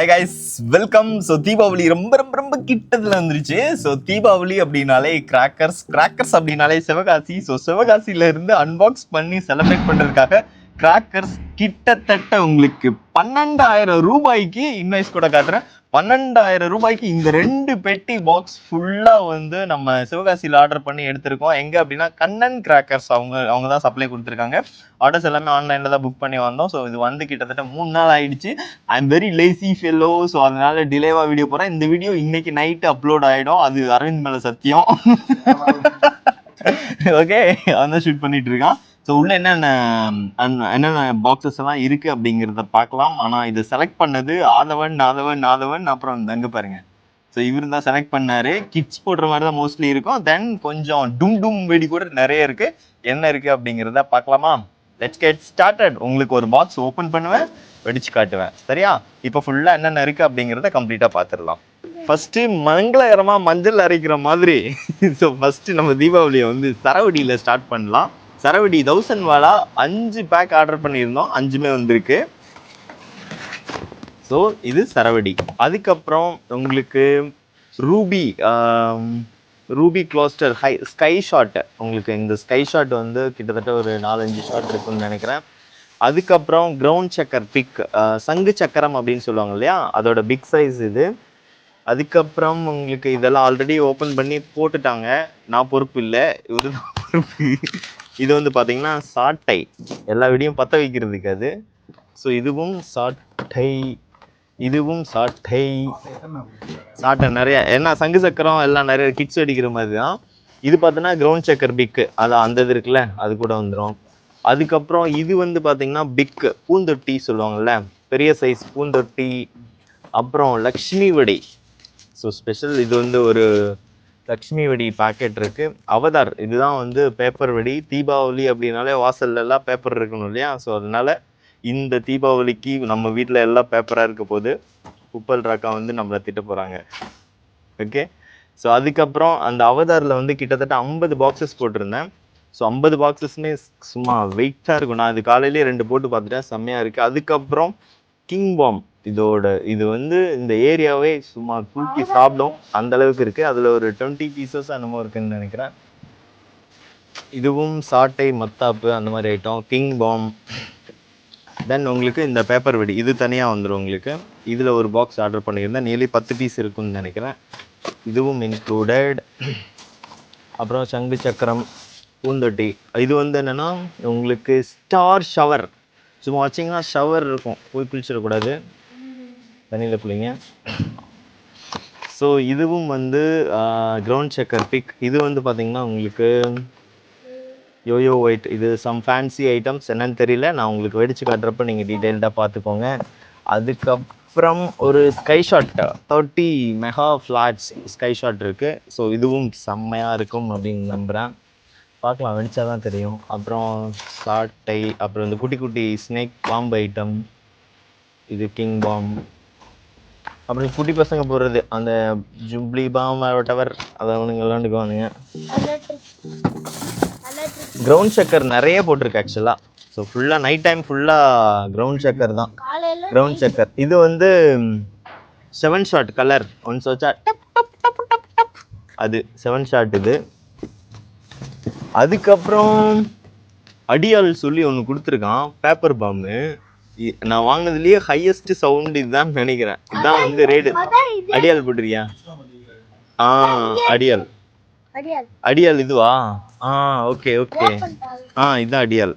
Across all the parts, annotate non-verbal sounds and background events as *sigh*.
Hi guys welcome so Deepavali ரொம்ப ரொம்ப ரொம்ப கிட்டத்தில் வந்துருச்சு. ஸோ தீபாவளி அப்படின்னாலே கிராக்கர்ஸ் கிராக்கர்ஸ் அப்படின்னாலே சிவகாசி. ஸோ சிவகாசியிலேருந்து அன்பாக்ஸ் பண்ணி செலிப்ரேட் பண்ணுறதுக்காக கிராக்கர்ஸ் கிட்டத்தட்ட உங்களுக்கு பன்னெண்டாயிரம் ரூபாய்க்கு இன்வைஸ் கூட காட்டுறேன். பன்னெண்டாயிரம் ரூபாய்க்கு இந்த ரெண்டு பெட்டி பாக்ஸ் ஃபுல்லாக வந்து நம்ம சிவகாசியில் ஆர்டர் பண்ணி எடுத்திருக்கோம். எங்கே அப்படின்னா கண்ணன் கிராக்கர்ஸ் அவங்க அவங்க தான் சப்ளை கொடுத்துருக்காங்க. ஆர்டர்ஸ் எல்லாமே ஆன்லைனில் தான் புக் பண்ணி வந்தோம். ஸோ இது வந்து கிட்டத்தட்ட மூணு நாள் ஆயிடுச்சு. I am very lazy fellow so அதனால டிலேவாக வீடியோ போகிறேன் இந்த வீடியோ இன்னைக்கு நைட்டு அப்லோட் ஆகிடும் அது அரவிந்த் மேலே சத்தியம். ஓகே *laughs* அவன் தான் ஷூட் பண்ணிட்டு இருக்கான். ஸோ உள்ள என்னென்ன என்னென்ன பாக்ஸஸ் எல்லாம் இருக்கு அப்படிங்கிறத பார்க்கலாம். ஆனால் இது செலக்ட் பண்ணது ஆதவன் நாதவன் நாதவன் அப்புறம் தங்க பாருங்க. ஸோ இவர் தான் செலக்ட் பண்ணாரு. கிட்ஸ் போடுற மாதிரி தான் மோஸ்ட்லி இருக்கும். தென் கொஞ்சம் டும் டும் வெடி கூட நிறைய இருக்கு. என்ன இருக்கு அப்படிங்கிறத பார்க்கலாமா? லெட்ஸ் கெட் ஸ்டார்டட் உங்களுக்கு ஒரு பாக்ஸ் ஓப்பன் பண்ணுவேன் வெடிச்சு காட்டுவேன். சரியா? இப்போ ஃபுல்லாக என்னென்ன இருக்கு அப்படிங்கிறத கம்ப்ளீட்டாக பார்த்துடலாம். ஃபஸ்ட்டு மங்களகரமாக மஞ்சள் அரைக்கிற மாதிரி. *laughs* ஸோ ஃபஸ்ட்டு நம்ம தீபாவளியை வந்து சரவடியில் ஸ்டார்ட் பண்ணலாம். சரவடி தௌசண்ட் வாலா அஞ்சு பேக் ஆர்டர் பண்ணியிருந்தோம். அஞ்சுமே வந்திருக்கு. ஸோ இது சரவடி. அதுக்கப்புறம் உங்களுக்கு ruby ruby cluster high sky shot உங்களுக்கு இந்த ஸ்கை ஷாட் வந்து கிட்டத்தட்ட ஒரு நாலஞ்சு ஷாட் இருக்குன்னு நினைக்கிறேன். அதுக்கப்புறம் கிரவுண்ட் சக்கர் பிக் சங்கு சக்கரம் அப்படின்னு சொல்லுவாங்க இல்லையா? அதோட பிக் சைஸ் இது. அதுக்கப்புறம் உங்களுக்கு இதெல்லாம் ஆல்ரெடி ஓப்பன் பண்ணி போட்டுட்டாங்க. நான் பொறுப்பு இல்லை. இவர் தான் பொறுப்பு. இது வந்து பார்த்தீங்கன்னா சாட்டை. எல்லா வீடியும் பற்ற வைக்கிறதுக்கு அது. ஸோ இதுவும் சாட்டை. இதுவும் சாட்டை. சாட்டை நிறையா ஏன்னா சங்கு சக்கரம் எல்லாம் நிறைய கிட்ஸ் அடிக்கிற மாதிரி தான் இது பார்த்தோன்னா கிரவுண்ட் சக்கர் பிக்கு அது அந்த இது இருக்குல்ல அது கூட வந்துடும் அதுக்கப்புறம் இது வந்து பார்த்தீங்கன்னா பிக்கு பூந்தொட்டி சொல்லுவாங்கள்ல பெரிய சைஸ் பூந்தொட்டி. அப்புறம் லக்ஷ்மி வடி. ஸோ ஸ்பெஷல் இது வந்து ஒரு லக்ஷ்மி வெடி பாக்கெட் இருக்கு. அவதார் இதுதான் வந்து பேப்பர் வெடி. தீபாவளி அப்படின்னாலே வாசல்ல எல்லாம் பேப்பர் இருக்கணும் இல்லையா? ஸோ அதனால இந்த தீபாவளிக்கு நம்ம வீட்டில் எல்லாம் பேப்பராக இருக்க போது உப்பல் ராக்கா வந்து நம்மளை திட்ட போகிறாங்க ஓகே ஸோ அதுக்கப்புறம் அந்த அவதாரில் வந்து கிட்டத்தட்ட ஐம்பது பாக்ஸஸ் போட்டிருந்தேன். ஸோ ஐம்பது பாக்ஸஸ்மே சும்மா வெயிட்டாக இருக்கும். நான் அது காலையிலேயே ரெண்டு போட்டு பார்த்துட்டேன். செம்மையாக இருக்குது அதுக்கப்புறம் கிங் பாம் இதோட இது வந்து இந்த ஏரியாவே சும்மா தூக்கி சாப்பிடும். அந்த அளவுக்கு இருக்கு. அதுல ஒரு டுவெண்ட்டி பீசஸ் என்னமோ இருக்குன்னு நினைக்கிறேன். இதுவும் சாட்டை மத்தாப்பு அந்த மாதிரி ஐட்டம் கிங் பாம் தென் உங்களுக்கு இந்த பேப்பர் வெடி. இது தனியாக வந்துடும் உங்களுக்கு. இதில் ஒரு பாக்ஸ் ஆர்டர் பண்ணியிருந்தேன். நியர்லி பத்து பீஸ் இருக்குன்னு நினைக்கிறேன். இதுவும் இன்க்ளூடட் அப்புறம் சங்கு சக்கரம் பூந்தொட்டி. இது வந்து என்னென்னா உங்களுக்கு ஸ்டார் ஷவர் சும்மா வச்சிங்கன்னா ஷவர் இருக்கும். போய் குளிச்சிடக்கூடாது. தண்ணியில் பிள்ளைங்க. ஸோ இதுவும் வந்து கிரவுண்ட் செக்கர் பிக் இது வந்து பார்த்திங்கன்னா உங்களுக்கு யோயோ ஒயிட் இது சம் ஃபேன்சி ஐட்டம்ஸ் என்னன்னு தெரியல. நான் உங்களுக்கு வெடிச்சு காட்டுறப்ப நீங்கள் டீட்டெயில்டாக பார்த்துக்கோங்க அதுக்கப்புறம் ஒரு sky shot thirty mega flats sky shot இருக்குது ஸோ இதுவும் செம்மையாக இருக்கும் அப்படின்னு நம்புகிறேன் பார்க்கலாம் வெடிச்சா தான் தெரியும். அப்புறம் சாட்டை அப்புறம் இந்த குட்டி குட்டி ஸ்னேக் பாம்பு ஐட்டம் இது கிங் பாம் அப்புறம் குட்டி பசங்க போடுறது அந்த ஜுப்ளி பாம் டவர் அதை அவனுங்க விளாண்டுக்குவானுங்க கிரவுண்ட் சக்கர் நிறைய போட்டிருக்கு ஆக்சுவலாக ஸோ ஃபுல்லாக நைட் டைம் ஃபுல்லாக கிரவுண்ட் சக்கர் தான். கிரவுண்ட் சக்கர் இது வந்து செவன் ஷாட் கலர் ஒன்ஸ் வச்சா டப் டப் டப் டப் டப் அது செவன் ஷாட் இது. அதுக்கப்புறம் அடியாள் சொல்லி ஒன்று கொடுத்துருக்கான் பேப்பர் பாம்பு நான் வாங்கினதுலயே ஹையஸ்ட் சவுண்ட் இதுதான் நினைக்கிறேன். இதுதான் வந்து ரேடு அடியாள் போட்டிருக்கியா? ஆ அடியால். அடியாள் இதுவா? ஆ ஓகே ஓகே ஆ இதுதான் அடியாள்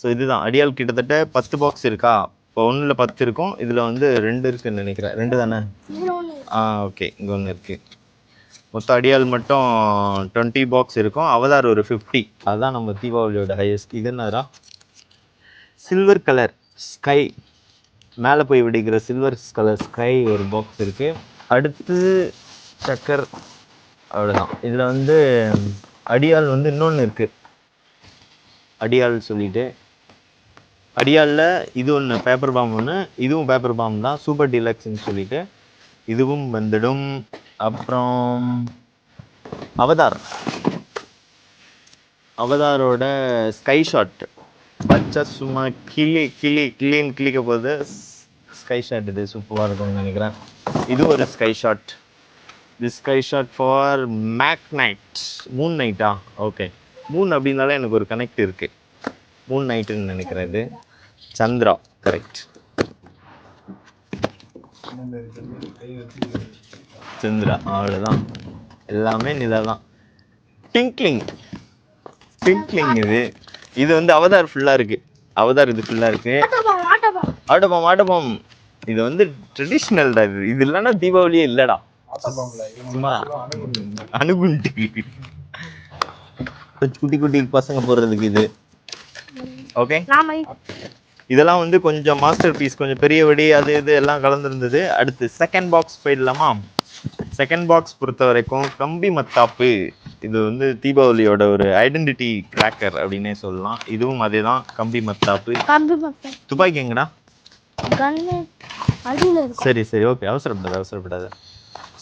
ஸோ இதுதான். அடியாள் கிட்டத்தட்ட பத்து பாக்ஸ் இருக்கா? இப்போ ஒன்றில் பத்து இருக்கும். இதில் வந்து ரெண்டு இருக்குன்னு நினைக்கிறேன். ரெண்டு தானே? ஆ ஓகே இங்கே ஒன்று இருக்குது மொத்தம் அடியால் மட்டும் டுவெண்ட்டி பாக்ஸ் இருக்கும். அவதார் ஒரு ஃபிஃப்டி அதுதான் நம்ம தீபாவளியோட ஹையஸ்ட் இது என்னடா சில்வர் கலர் ஸ்கை மேலே போய் வெடிக்கிற சில்வர் கலர் ஸ்கை ஒரு பாக்ஸ் இருக்குது அடுத்து சக்கர் அவ்வளோதான் இதில் வந்து அடியால் வந்து இன்னொன்று இருக்குது அடியால் சொல்லிட்டு. அடியாலில் இது ஒன்று பேப்பர் பாம் ஒன்று இதுவும் பேப்பர் பாம் தான். சூப்பர் டீலக்ஸ்ன்னு சொல்லிட்டு இதுவும் வந்துடும். அப்புறம் அவதார். அவதாரோட ஸ்கை ஷாட் பச்சை சும்மா கிளி கிளி கிளின்னு கிளிக்க போகுது ஸ்கை ஷாட் இது சூப்பராக இருக்கும்னு நினைக்கிறேன். இது ஒரு sky shot the sky shot for make night moon NAITA okay moon அப்படின்னாலே எனக்கு ஒரு கனெக்ட் இருக்கு. மூன் நைட்டுன்னு நினைக்கிறேன் இது. சந்திரா கரெக்ட் சந்திரா அவ்வளோதான் எல்லாமே நிலா தான் டிங்க்லிங் டிங்க்லிங் இது. இது வந்து அவதார் ஃபுல்லாக இருக்கு. அவதார் இது ஃபுல்லாக இருக்கு. ஆட்டோபாம் ஆட்டோபாம். இது வந்து ட்ரெடிஷ்னல் தான் இது. இது இல்லைன்னா தீபாவளியே இல்லைடா. சும்மா அணுகுண்டு. குட்டி குட்டி பசங்க போடுறதுக்கு இது. ஓகே இதெல்லாம் வந்து கொஞ்சம் மாஸ்டர் பீஸ் கொஞ்சம் பெரிய வெடி அது இது எல்லாம் கலந்துருந்தது. அடுத்து செகண்ட் பாக்ஸ் போயிடலாமா? செகண்ட் பாக்ஸ் பொறுத்த வரைக்கும் கம்பி மத்தாப்பு. இது வந்து தீபாவளியோட ஒரு ஐடென்டிட்டி கிராக்கர் அப்படின்னே சொல்லலாம். இதுவும் அதே தான் கம்பி மத்தாப்பு. கம்பி மக்கள் துப்பாக்கி எங்கடா? சரி சரி ஓகே. அவசரப்படாத அவசரப்படாத.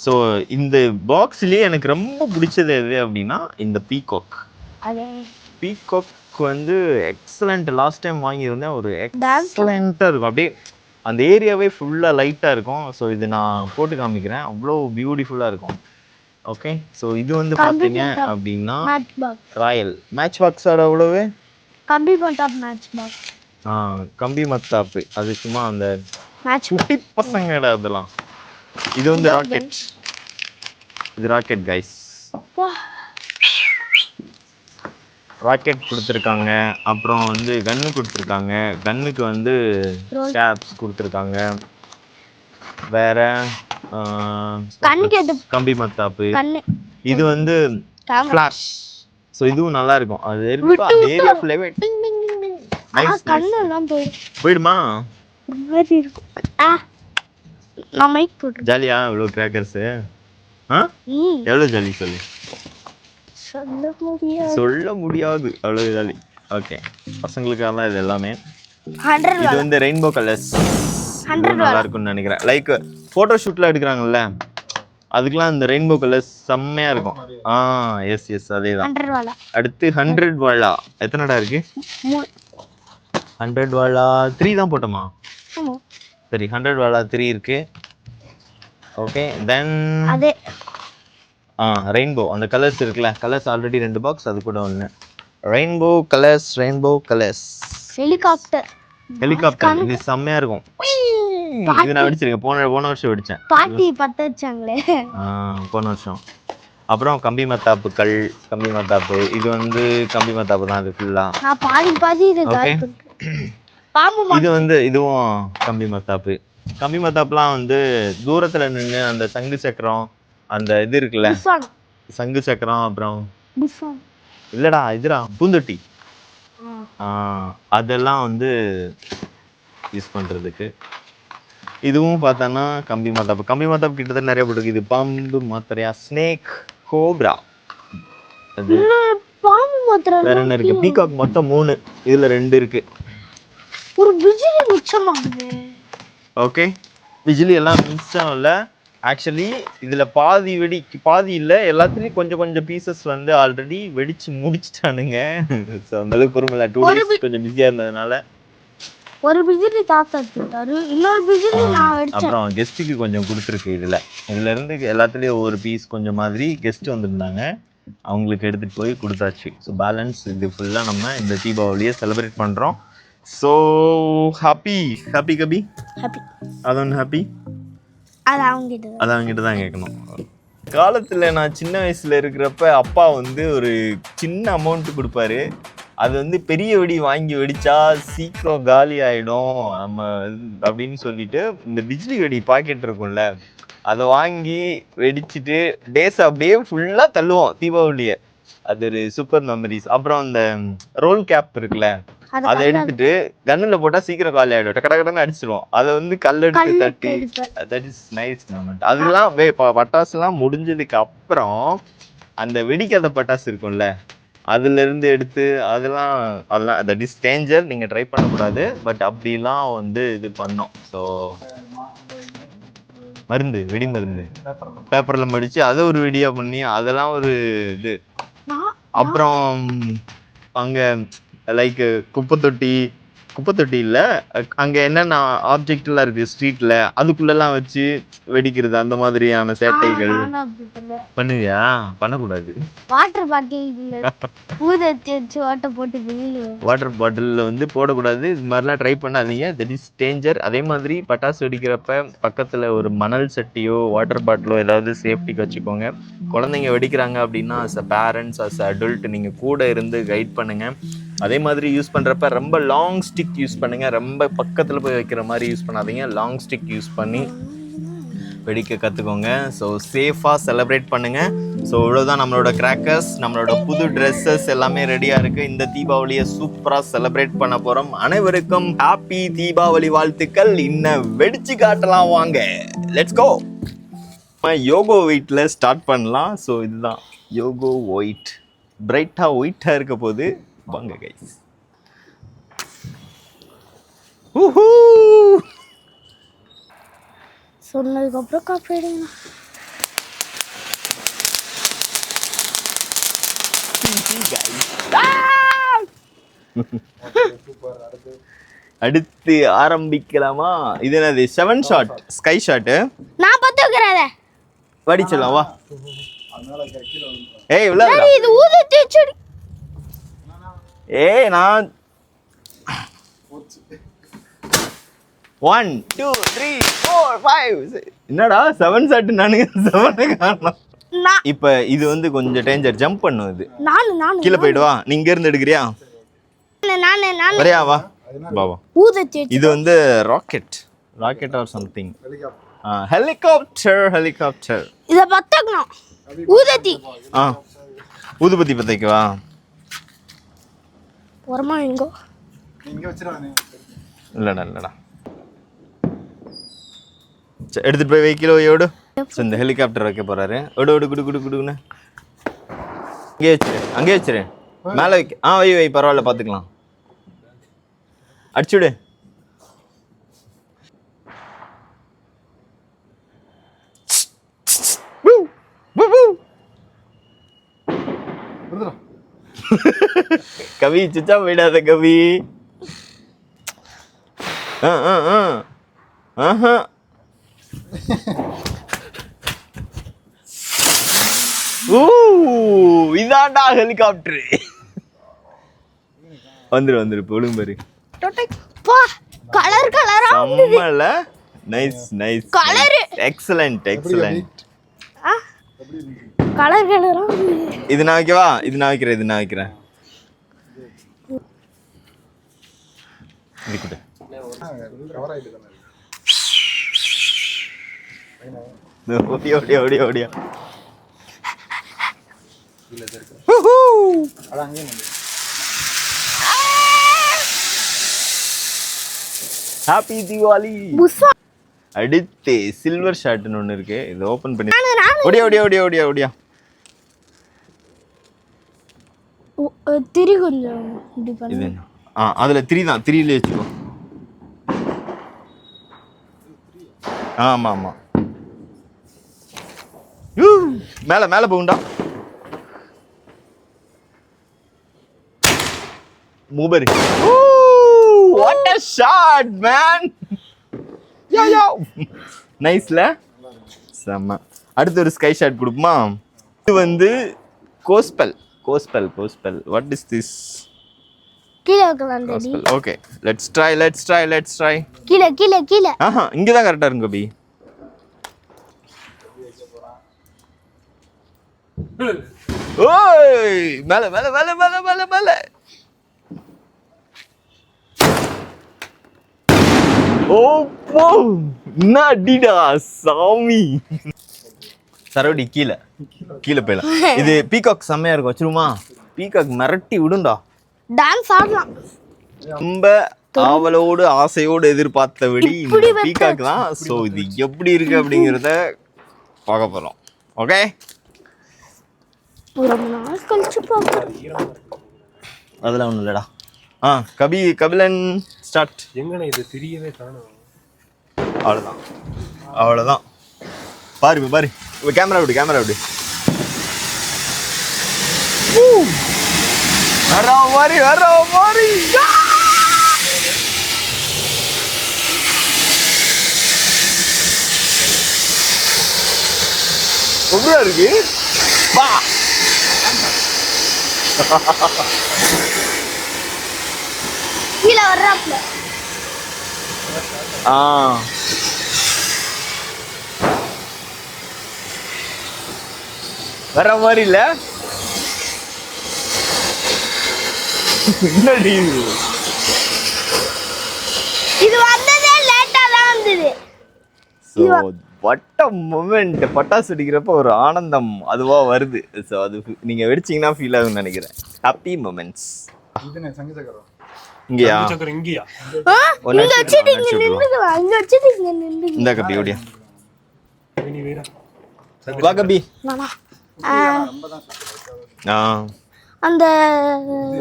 ஸோ இந்த பாக்ஸ்லயே எனக்கு ரொம்ப பிடிச்சது எது அப்படின்னா இந்த பீகாக் பீகாக் வந்து எக்ஸலண்ட் லாஸ்ட் டைம் வாங்கியிருந்தேன். ஒரு. எக்ஸலண்ட்டாக இருக்கும். அப்படியே அந்த ஏரியாவே ஃபுல்லாக லைட்டாக இருக்கும். ஸோ இது நான் போட்டு காமிக்கிறேன். அவ்வளோ பியூட்டிஃபுல்லாக இருக்கும். ஓகே ஸோ இது வந்து பார்த்தீங்க அப்படின்னா ராயல் மேட்ச் பாக்ஸோட அவ்வளவு கம்பி பண்டாப் மேட்ச் பாக்ஸ் ஆ கம்பி மத்தாப்பு. அது சும்மா அந்த மேட்ச் குட்டி பசங்கடா அதெல்லாம். இது வந்து ராக்கெட் இது ராக்கெட் கைஸ் ராக்கெட் கொடுத்துருக்காங்க. அப்புறம் வந்து கன்னு கொடுத்துருக்காங்க. கன்னுக்கு வந்து கேப்ஸ் கொடுத்துருக்காங்க. வேற கம்பி மத்தாப்பு. இது வந்து ஃப்ளாஷ் ஸோ இதுவும் நல்லா இருக்கும். அது ஏரியா ஃபுல்லாவே டிங் டிங் டிங் டிங் நைஸ் கண்ணு எல்லாம் போயிடும்? மாதிரி இருக்கும். ஆ. நான் மைக் போட்டு ஜாலியா? இவ்வளோ கிராக்கர்ஸு ஆ? எவ்வளோ ஜாலி சொல்லு. சொல்ல முடியாது. சொல்ல முடியாது. அவ்வளோ ஜாலி. ஓகே பசங்களுக்காக தான் இது எல்லாமே. இது வந்து ரெயின்போ கலர்ஸ் நல்லா இருக்கும்னு நினைக்கிறேன். லைக் ஃபோட்டோ ஷூட்லாம் எடுக்கிறாங்கல்ல அதுக்கெல்லாம் இந்த ரெயின்போ கலர்ஸ் செம்மையா இருக்கும். ஆ எஸ் எஸ் அதே தான் அடுத்து ஹண்ட்ரட் வாழா எத்தனைடா இருக்கு? ஹண்ட்ரட் வாழா த்ரீ தான் போட்டோமா. சரி ஹண்ட்ரட் வாழா த்ரீ இருக்கு. ஓகே தென் அதே. ஆ ரெயின்போ அந்த கலர்ஸ் இருக்குல்ல கலர்ஸ் ஆல்ரெடி ரெண்டு பாக்ஸ் அது கூட ஒன்று rainbow colours rainbow colours helicopter helicopter இது செம்மையா இருக்கும். இது நான் வெடிச்சிருக்கேன். போன போன வருஷம் வெடிச்சேன். பாட்டி பத்த வச்சாங்களே. போன வருஷம். அப்புறம் கம்பி மத்தாப்புக்கள் கம்பி மத்தாப்பு. இது வந்து கம்பி மத்தாப்பு தான் இது ஃபுல்லாக நான் பாதி பாதி இது. பாம்பு இது வந்து இதுவும் கம்பி மத்தாப்பு. கம்பி மத்தாப்புலாம் வந்து தூரத்தில் நின்று அந்த சங்கு சக்கரம் அந்த இது இருக்குல்ல. சங்கு சக்கரம் அப்புறம். இல்லடா இதுடா பூந்தொட்டி. அதெல்லாம் வந்து யூஸ் பண்ணுறதுக்கு இதுவும் பார்த்தோன்னா கம்பி மாத்தாப்பு கம்பி மாத்தாப்பு கிட்டத்தட்ட நிறைய போட்டுருக்கு. இது பாம்பு மாத்திரையா? ஸ்னேக் கோப்ரா வேற என்ன இருக்கு? பீகாக் மொத்தம் மூணு. இதுல ரெண்டு இருக்கு. ஒரு பிஜிலி மிச்சமாகுது ஓகே பிஜிலி எல்லாம் மிச்சம் இல்லை. ஆக்சுவலி இதுல பாதி வெடி பாதி இல்ல. எல்லாத்துலயும் கொஞ்சம் கொஞ்சம் பீசஸ் வந்து ஆல்ரெடி வெடிச்சு முடிச்சிட்டானுங்க. ஸோ *laughs* அந்த அளவுக்கு பொறுமை டூ டேஸ் கொஞ்சம் பிஸியா இருந்ததுனால. ஒரு பிஜிலி தாத்தா எடுத்துட்டாரு. இன்னொரு பிஜிலி நான் அடிச்சேன் அப்புறம் கெஸ்ட்டுக்கு கொஞ்சம் கொடுத்துருக்கு இதுல. இதுல இருந்து எல்லாத்துலயும் ஒரு பீஸ் கொஞ்சம் மாதிரி கெஸ்ட் வந்திருந்தாங்க. அவங்களுக்கு எடுத்துட்டு போய் கொடுத்தாச்சு. ஸோ பேலன்ஸ் இது ஃபுல்லா நம்ம இந்த தீபாவளியை செலிப்ரேட் பண்றோம். ஸோ ஹாப்பி ஹாப்பி கபி? ஹாப்பி அதொன்று ஹாப்பி அது அவங்க கிட்ட அதை அவங்ககிட்ட தான் கேட்கணும். காலத்தில் நான் சின்ன வயசில் இருக்கிறப்ப அப்பா வந்து ஒரு சின்ன அமௌண்ட் கொடுப்பாரு. அது வந்து பெரிய வெடி வாங்கி வெடிச்சா சீக்கிரம் காலி ஆயிடும். நம்ம அப்படின்னு சொல்லிட்டு இந்த பிஜ்லி வெடி பாக்கெட் இருக்கும்ல அதை வாங்கி வெடிச்சிட்டு டேஸ் அப்படியே ஃபுல்லாக தள்ளுவோம் தீபாவளியை. அது ஒரு சூப்பர் மெமரிஸ் அப்புறம் அந்த ரோல் கேப் இருக்குல்ல அது எடுத்துட்டு கன்னுல போட்டா சீக்கிரம் காலி ஆயிடும். டக்கு டக்குன்னு அடிச்சிருவோம். அதை வந்து கல் எடுத்து தட்டி தட் இஸ் நைஸ் மூமெண்ட் அதெல்லாம் பட்டாசுலாம் முடிஞ்சதுக்கு அப்புறம் அந்த வெடிக்காத பட்டாசு இருக்கும்ல அதுல இருந்து எடுத்து அதெல்லாம் அதெல்லாம் தட் இஸ் டேஞ்சர் நீங்க ட்ரை பண்ணக்கூடாது. பட் அப்படிலாம் வந்து இது பண்ணோம். ஸோ மருந்து வெடி மருந்து. பேப்பர்ல மடிச்சு அதை ஒரு வெடியா பண்ணி அதெல்லாம் ஒரு இது. அப்புறம் அங்க லைக் குப்பை தொட்டி குப்பை தொட்டி இல்ல. அ- அங்க என்னென்ன ஆப்ஜெக்ட் எல்லாம் இருக்கு ஸ்ட்ரீட்ல அதுக்குள்ளெல்லாம் வச்சு வெடிக்கிறது அந்த மாதிரியான சேட்டைகள். பண்ணுவியா? பண்ணக்கூடாது. வாட்டர் பாட்டில் ஊதத்தி வச்சு ஓட்ட போட்டு வாட்டர் பாட்டிலில் வந்து போடக்கூடாது. இது மாதிரிலாம் ட்ரை பண்ணாதீங்க. தட் இஸ் டேஞ்சர் அதே மாதிரி பட்டாசு வெடிக்கிறப்ப பக்கத்தில் ஒரு மணல் சட்டியோ வாட்டர் பாட்டிலோ ஏதாவது சேஃப்டிக்கு வச்சுக்கோங்க. குழந்தைங்க வெடிக்கிறாங்க அப்படின்னா as a parents as adult நீங்கள் கூட இருந்து கைட் பண்ணுங்க. அதே மாதிரி யூஸ் பண்ணுறப்ப ரொம்ப லாங் ஸ்டிக் யூஸ் பண்ணுங்க. ரொம்ப பக்கத்தில் போய் வைக்கிற மாதிரி யூஸ் பண்ணாதீங்க. லாங் ஸ்டிக் யூஸ் பண்ணி வெடிக்க கற்றுக்கோங்க ஸோ சேஃபாக செலிப்ரேட் பண்ணுங்கள் ஸோ இவ்வளோதான் நம்மளோட கிராக்கர்ஸ் நம்மளோட புது ட்ரெஸ்ஸஸ் எல்லாமே ரெடியாக இருக்குது இந்த தீபாவளியை சூப்பராக செலிப்ரேட் பண்ண போகிறோம் அனைவருக்கும் ஹாப்பி தீபாவளி வாழ்த்துக்கள். இன்னும் வெடிச்சு காட்டலாம் வாங்க. லெட்ஸ் கோ யோகோ வெயிட்டில் ஸ்டார்ட் பண்ணலாம். ஸோ இதுதான் யோகோ ஒயிட் பிரைட்டாக ஒயிட்டாக இருக்க போது வாங்க கைஸ் ஊஹூ சொன்னதுக்கு அப்புறம் காப்பி எடுங்க அடுத்து ஆரம்பிக்கலாமா? இது என்னது? செவன் ஷாட் ஸ்கை ஷாட்டு நான் பத்து வைக்கிறேன் அதை. வடிச்சிடலாம் வா ஏய் இவ்வளோ இது? அடி- ஏய் நான் one two three four five என்னடா செவன் ஷாட்டு நானுங்க செவனே காரணம். இப்போ இது வந்து கொஞ்சம் டேஞ்சர் ஜம்ப் பண்ணும் இது. நானு நானு கீழே போயிடுவா. நீ இங்க இருந்து எடுக்கிறியா? நானு வரையா வா. வச்சு இது வந்து rocket rocket or something helicopter helicopter இதை பத்தக்கணும். ஊதத்தி ஆ ஊதுபத்தி பத்தைக்குவா உரமா எங்கோ இல்லைடா இல்லைடா. சரி, எடுத்துட்டு போய் வைக்கலோ எவிடு ஸோ இந்த ஹெலிகாப்டர் வைக்க போறாரு. ஓடு ஓடு குடு குடு குடுன்னு. அங்கேயே வச்சிரு அங்கேயே வச்சிரு. மேலே வைக்க ஆ வை வை பரவாயில்ல பார்த்துக்கலாம். அடிச்சுடு கவி சுச்சா போயிடாத கவி. ஆ ஆ ஆ. ஆஹா. ஊ இதாண்டா ஹெலிகாப்டர். வந்துரு வந்துரு இப்போ ஒழுங்கு பாரு. பா. கலர் கலரா செம்மல. Nice nice Colour. Excellent excellent colour கலரா இது நான் வைக்கவா? இது நான் வைக்கிறேன் இது நான் வைக்கிறேன். ஓடியா ஓடியா ஓடியா ஓடியா ஹாப்பி தீபாவளி அடுத்து சில்வர் ஷார்ட்னு ஒன்று இருக்கு. இது ஓப்பன் பண்ணி ஓடியா ஓடியா ஓடியா ஓடியா ஓடியா. திரி கொஞ்சம் இது? ஆ அதில் த்ரீ தான். த்ரீல வச்சுக்கோ. ஆமாம். ஆமாம் மேலே மேலே போகுண்டா மூபரி what a shot man yeah yeah நைஸ்ல செம்ம. அடுத்து ஒரு ஸ்கை ஷாட் கொடுப்போமா? இது வந்து gospel. Gospel gospel. What is this கீழே வைக்கலாம் daddy gospel okay let's try let's try let's try கீழே கீழே கீழே. ஆஹா இங்கே தான் கரெக்டாக இருக்கும் கபி. ஓய் மேல மேல மேல மேல மேல மேல. ஓ போ. அடிடா சாமி. சரவடி கீழே. கீழே போயிடலாம். *laughs* இது பீகாக் செம்மையா இருக்கும் வச்சிருமா பீகாக் மிரட்டி விடுண்டா டான்ஸ் ஆடலாம். ரொம்ப ஆவலோடு ஆசையோடு எதிர்பார்த்த வெடி இப்படி இந்த பீகாக் தான். ஸோ இது எப்படி இருக்கு அப்படிங்கிறத பார்க்க போகிறோம் ஓகே ஒரு ரொம்ப நாள் கழிச்சு பார்க்கலாம் அதெல்லாம் ஒன்றும் இல்லைடா. ஆ கபி கபிலன் ஸ்டார்ட் எங்கண்ணே இது? தெரியவே காணும். அவ்வளோதான் அவ்வளோதான் பாரு இப்ப பாரு. கேமரா விடு கேமரா விடு. வர்றோம் மாதிரி வர்றோம் மாதிரி எப்படியா இருக்கு? பா கீழே வர மாதிரி இல்லை? என்னடி இது? இது வந்ததே லேட்டா தான் வந்தது. ஸோ வட்ட மூமெண்ட் பட்டாசு வெடிக்கிறப்ப ஒரு ஆனந்தம் அதுவா வருது. ஸோ அது நீங்க வெடிச்சீங்கன்னா ஃபீல் ஆகும்னு நினைக்கிறேன். ஹாப்பி மூமெண்ட்ஸ் இங்கேயா? இங்கேயா? இங்க வச்சுட்டு வச்சுட்டு ஒண்ணு இங்க வச்சுட்டு நின்றுக்கலாம் இங்க வச்சுட்டு இங்க நின்றுக்கலாம் இந்த கபி ஓடியா. நீ வேற. வா கபி. நானா? ஆ, ஆ. அந்த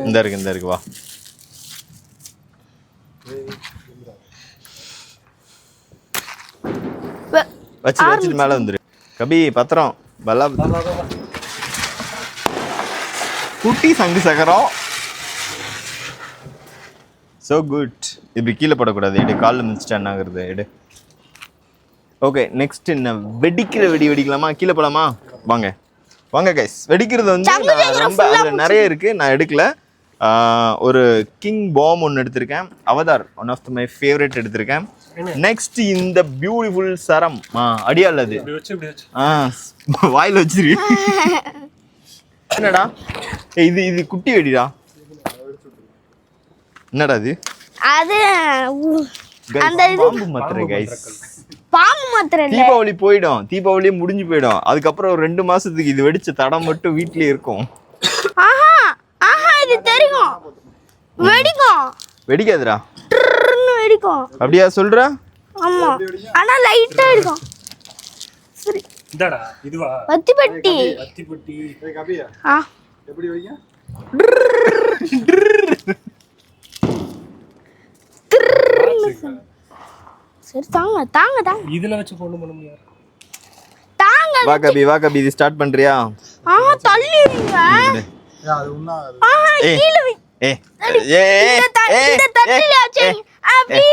இந்த இருக்கு இந்த இருக்கு வா. வச்சு வச்சுட்டு மேலே வந்துரு. கபி பத்திரம். பல்லா குட்டி சங்கு சக்கரம். ஸோ குட் இப்படி கீழே படக்கூடாது. எடு காலில் மிதிச்சிட்டு என்னாகிறது எடு. ஓகே நெக்ஸ்ட் என்ன? வெடிக்கிற வெடி வெடிக்கலாமா? கீழே போலாமா? வாங்க. வாங்க கைஸ் வெடிக்கிறது வந்து நான் ரொம்ப அதில் நிறைய இருக்கு. நான் எடுக்கல. ஒரு கிங் பாம் ஒன்று எடுத்திருக்கேன். Avatar one of my favourite எடுத்திருக்கேன். நெக்ஸ்ட் இந்த பியூட்டிஃபுல் சரம். ஆ அடியால் அது. வாயில் வச்சிரு. *laughs* என்னடா? இது இது குட்டி வெடிடா. என்னடா இது? அது இது பாம்பு மாத்திரை கைஸ் பாம்பு மாத்திரம் இல்ல. தீபாவளி போயிடும். தீபாவளியே முடிஞ்சு போயிடும். அதுக்கப்புறம் ஒரு ரெண்டு மாசத்துக்கு இது வெடிச்ச தடம் மட்டும் வீட்லயே இருக்கும். ஆஹா ஆஹா இது தெரியும். வெடிக்கும். வெடிக்காதுடா. ட்ருன்னு வெடிக்கும். அப்படியா சொல்ற? ஆமா. ஆனா லைட்டா வெடிக்கும் சரி. இதாடா இதுவா? வத்தி பெட்டி அத்திப்பட்டி கபியா ஆ. எப்படி வைங்க? சரி தாங்க தாங்க தாங்க. இதுல வச்சு பொண்ணு பண்ண முடியாது. தாங்க வா கபி வா கபி இது ஸ்டார்ட் பண்றியா? ஆஹா தள்ளிடுங்க. அது ஆஹா ஏய். கீழே வை. ஏ ஏ இந்த த- இந்த தட்டில வச்சு அப்படி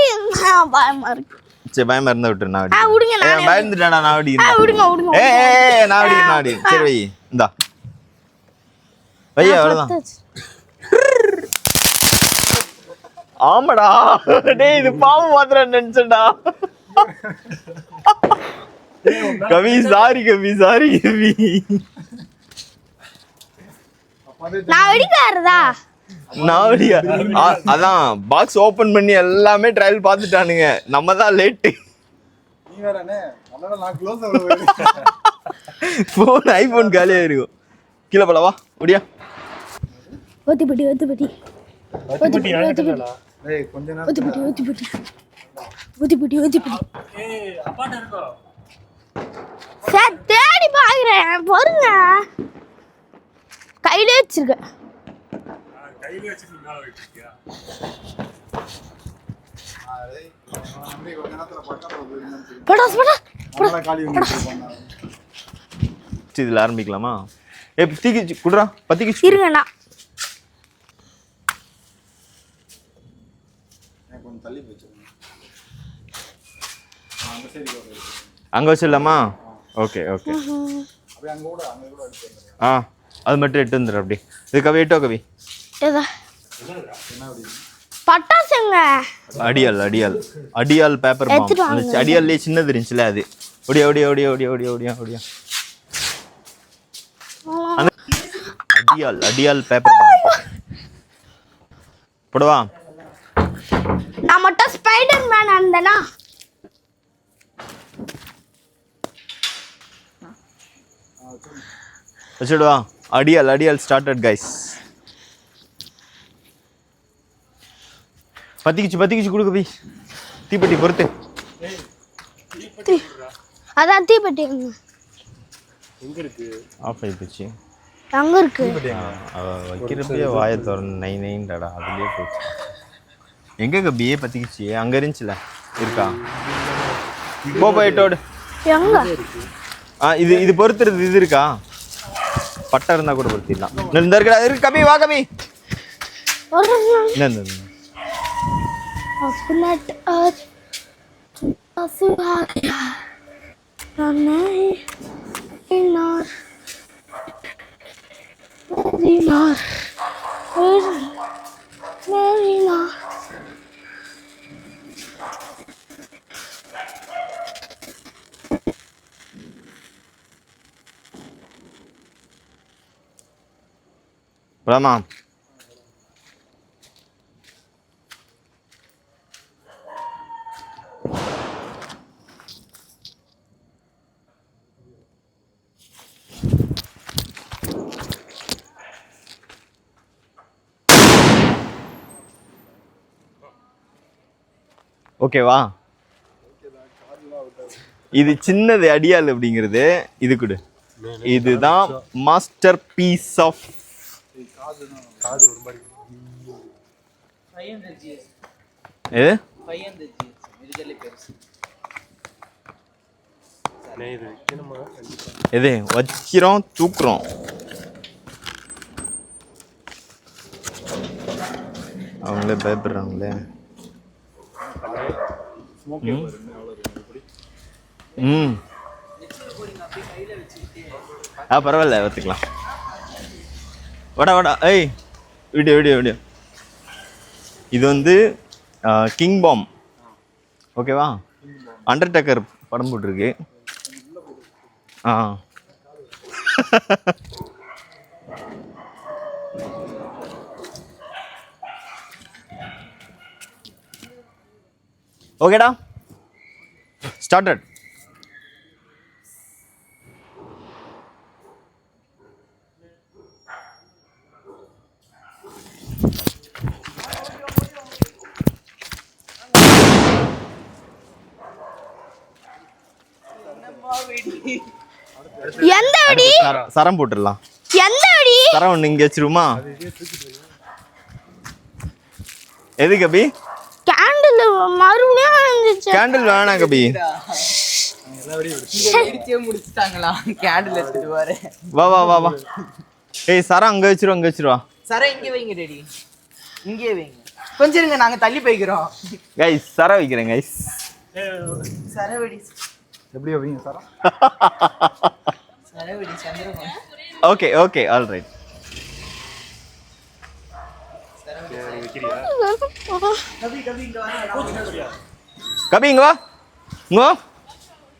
ஆ, பயமா இருக்கு. சரி பயமா இருந்தா விட்டுரு நான் ஆ வெடி விடுங்க நானே பயந்துட்டாடா நான் ஆ வெடிக்கிறேன் விடுங்க விடுங்க ஏ ஏ நான் வெடிக்கிறேன் நான் வெடிக்கிறேன் சரி வை இந்தா. வையா அவ்வளோதான் பத்தாச்சு. ஆமாடா. டேய் இது பாம்பு மாத்திரம் நினைச்சேன்டா. Kavi sorry Kavi sorry Kavi. நான் வெடிக்காரதா அதான் பாக்ஸ் ஓபன் பண்ணி எல்லாமே ட்ரையல் பார்த்துட்டானுங்க. நம்ம தான் நீ வேறனே? க்ளோஸ் ஃபோன் ஐபோன் காலியாக இருக்கும். கீழே போலவா முடியா ஏய் கொஞ்ச நேரம் ஒத்தி பெட்டி ஒத்தி பெட்டி ஒத்தி பெட்டி ஒத்தி பெட்டி ஏய் அப்பாட்ட இருக்கோ சார் தேடி பாக்குறேன் பொறுங்க கையிலே வச்சிருக்கேன் கையில மேல படாஸ் சரி இதில் ஆரம்பிக்கலாமா? ஏ தீக்கிச்சு குடுறா. பத்திக்கிச்சு. இருங்க நான் கொஞ்சம் தள்ளி வச்சிருக்கேன் அந்த சைடு கூட அங்கே வச்சிடலாமா? Okay okay. ஆ அது மட்டும் எட்டு வந்துடு அப்படி. இது கவி எட்டோ கவி. பட்டாசுங்க. அடியால் அடியால் அடியால் பேப்பர் பாம் அடியால்லே சின்னது இருந்துச்சுல அது. ஒடியா ஒடியா ஒடியா ஒடியா ஒடியா ஒடியா அந்த அடியால் அடியால் பேப்பர் பாம் போடவா. நான் மட்டும் ஸ்பைடர் மேன் இருந்தேனா? வச்சுடுவா. அடியால் அடியால் ஸ்டார்டட் கைஸ் பத்திக்கிச்சு பத்திக்கிச்சு கொடுக்க போய் தீப்பெட்டி பொறுத்து. அதான் தீப்பெட்டி. எங்க இருக்கு ஆஃப் ஆகி போச்சு. அங்க இருக்கு. வைக்கிறப்பயே வாயை திறந்து நை நைன்டாடா அதுலயே போச்சு. எங்க கபியே பத்திக்கிச்சு. அங்க இருந்துச்சுல. இருக்கா? போ போயிட்டோடு எங்க? ஆ இது இது பொறுத்துறது இது இருக்கா? பட்டை இருந்தால் கூட பொருத்திடலாம் இந்த இருக்கா இருக்கு கம்மி வா கம்மி. என்ன போலாமா ஓகேவா இது சின்னது அடியால் அப்படிங்கிறது. இது கொடு. இதுதான் மாஸ்டர் பீஸ் ஆஃப் காது ஒரு மாதிரி. எது? எது? வச்சிரோம் தூக்குறோம். அவங்களே பயப்படுறாங்களே. ம். ம். ஆ பரவாயில்ல ஒத்துக்கலாம் வடா வடா. ஏய் விடியோ விடியோ விடியோ. இது வந்து கிங் பாம் ஓகேவா அண்டர்டேக்கர் படம் போட்டிருக்கு. ஆ. ஓகேடா ஸ்டார்டட் எந்த வெடி சரம் போட்டுடலாம். சரம் ஒன்று இங்கே வச்சிருமா எது கபி? கேண்டில் மறுபடியும் வந்துச்சு கேண்டில் வேணாம் கபி. வா வா வா வா. ஏய் சரம் அங்கே வச்சிரு அங்கே வச்சிருவா சர இங்க வைங்க டேடி. இங்கே வைங்க. கொஞ்சம் இருங்க நாங்க தள்ளி போய்க்கிறோம். கைஸ் சரம் வைக்கிறேன் கைஸ் சரவெடி எப்படி வைங்க sir சரவெடி *laughs* Chandrakanth okay okay all right Kabi இங்க வா. இங்க வா.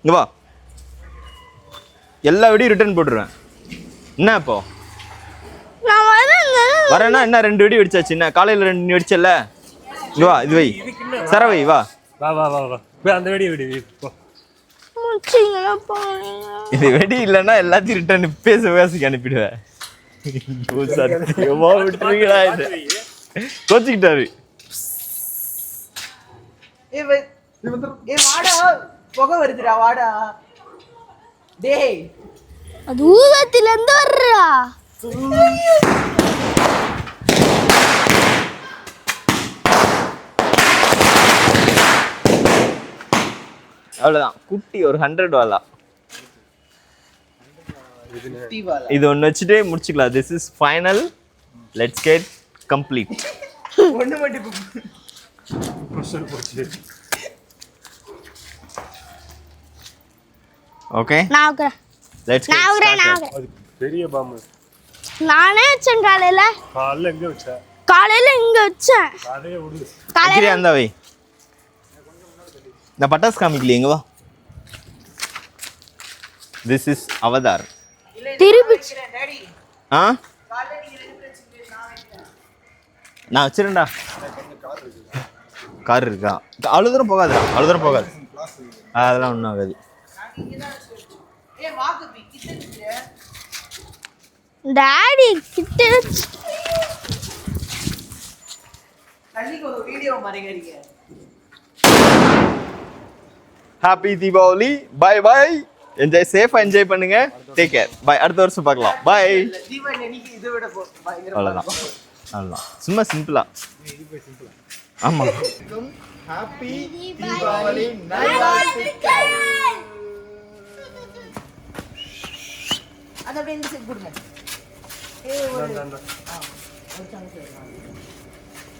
இங்க வா. எல்லா வெடியும் ரிட்டர்ன் போட்டுருவேன். என்ன இப்போ? வரேன்னா என்ன ரெண்டு வெடி வெடிச்சாச்சு என்ன? காலையில் ரெண்டு வெடிச்சல இங்க வா இது வை. சரவை வா. வா வா வா வா. அந்த வெடி வெடி இது வெடி இல்லைன்னா எல்லாத்தையும் ரிட்டர்ன் பேச பேசிக்கு அனுப்பிடுவேன். *laughs* சத்தியமா விட்டுருவீங்களா இது? கோச்சிக்கிட்டாரு. புகை வருதுடா வாடா. டேய். அது ஊதத்துல இருந்து வர்றா அவ்வளோதான் குட்டி ஒரு ஹண்ட்ரட் வாலா. இது ஒன்று வச்சுட்டே முடிச்சுக்கலாம். This is final let's get complete ஒண்ணு மட்டும் ஓகே நான் லெட்ஸ் நான் பெரிய பாம்பு. நானே வச்சேன் காலையில. காலைல எங்க வச்ச? காலையில இங்க வச்சேன். காலையில வைக்கிறியா அந்த வை. இந்த பட்டாசு காமிக்கலையே எங்க வா. திஸ் இஸ் அவதார் ஆ? நான் வச்சிருந்தா கார் இருக்கா? அவ்வளோ தூரம் போகாதுடா அவ்வளோ தூரம் போகாது. அதெல்லாம் ஒன்றும் ஆகாது. டாடி கிட்ட ஒரு video மறைக்கிறீங்க happy Deepavali bye bye enjoy சேஃபா என்ஜாய் பண்ணுங்க. டேக் கேர் பை அடுத்த வருஷம் பார்க்கலாம். பை அவ்வளோதான். அவ்வளோதான் சும்மா சிம்பிளா ஆமா. ஹாப்பி தீபாவளி அது அப்படியே கொடுங்க.